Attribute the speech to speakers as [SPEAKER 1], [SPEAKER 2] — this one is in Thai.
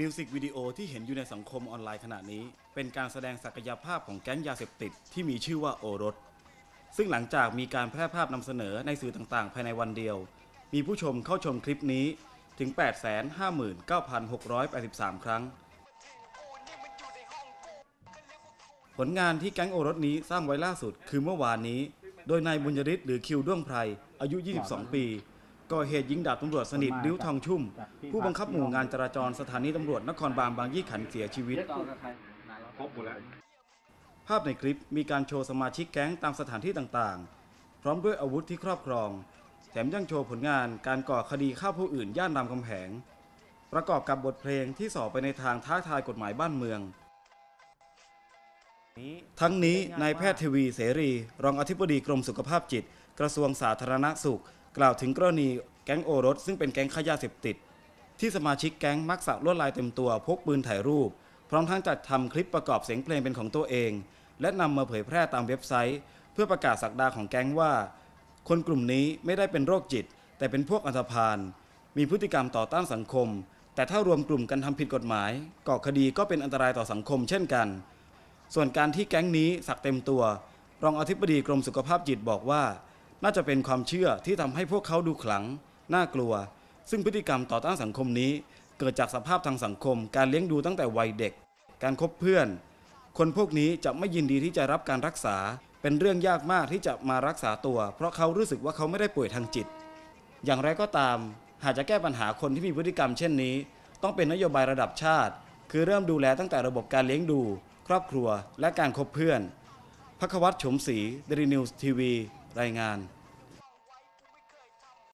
[SPEAKER 1] มิวสิกวิดีโอที่เห็นอยู่ในสังคมออนไลน์ขณะนี้ เป็นการแสดงศักยภาพของแก๊งยาเสพติดที่มีชื่อว่าโอรส ซึ่งหลังจากมีการแพร่ภาพนำเสนอในสื่อต่างๆ ภายในวันเดียว มีผู้ชมเข้าชมคลิปนี้ถึง 859,683 ครั้ง ผลงานที่แก๊งโอรสนี้สร้างไว้ล่าสุดคือเมื่อวานนี้ โดยนายบุญยริศหรือคิวด้วงไพรอายุ 22 ปี ก่อเหตุยิงดาบตำรวจสนิทดิ้วทองชุ่ม ผู้บังคับหมู่งานจราจรสถานีตำรวจนครบาลบางยี่ขันธ์เสียชีวิต
[SPEAKER 2] ครบหมดแล้ว
[SPEAKER 1] ภาพในคลิปมีการโชว์สมาชิกแก๊งตามสถานที่ต่างๆ พร้อมด้วยอาวุธที่ครอบครอง แถมยังโชว์ผลงานการก่อคดีฆ่าผู้อื่นย่านรามคำแหง ประกอบกับบทเพลงที่ส่อไปในทางท้าทายกฎหมายบ้านเมืองทั้งนี้นายแพทย์ทวีเสรี รองอธิบดีกรมสุขภาพจิต กระทรวงสาธารณสุข กล่าวถึงกรณีแก๊งโอรส ซึ่งเป็นแก๊งค้ายาเสพติด ที่สมาชิกแก๊งมักสักลวดลายเต็มตัวพกปืนถ่ายรูป พร้อมทั้งจัดทำคลิปประกอบเสียงเพลงเป็นของตัวเอง และนำมาเผยแพร่ตามเว็บไซต์ เพื่อประกาศสักดาของแก๊งว่า คนกลุ่มนี้ไม่ได้เป็นโรคจิต แต่เป็นพวกอันธพาลมีพฤติกรรมต่อต้านสังคม แต่ถ้ารวมกลุ่มกันทำผิดกฎหมายก่อคดีก็เป็นอันตรายต่อสังคม เช่นกัน ส่วนการที่แก๊งนี้สักเต็มตัว รองอธิบดีกรมสุขภาพจิตบอกว่า น่าจะเป็นความเชื่อที่ทำให้พวกเขาดูขลัง น่ากลัว ซึ่งพฤติกรรมต่อต้านสังคมนี้ เกิดจากสภาพทางสังคม การเลี้ยงดูตั้งแต่วัยเด็ก การคบเพื่อน คนพวกนี้จะไม่ยินดีที่จะรับการรักษา เป็นเรื่องยากมากที่จะมารักษาตัว เพราะเขารู้สึกว่าเขาไม่ได้ป่วยทางจิต อย่างไรก็ตาม หากจะแก้ปัญหาคนที่มีพฤติกรรมเช่นนี้ ต้องเป็นนโยบายระดับชาติ คือเริ่มดูแลตั้งแต่ระบบการเลี้ยงดู ครอบครัว และการคบเพื่อนพักวัตรฉมศรีเดลินิวส์ทีวี รายงาน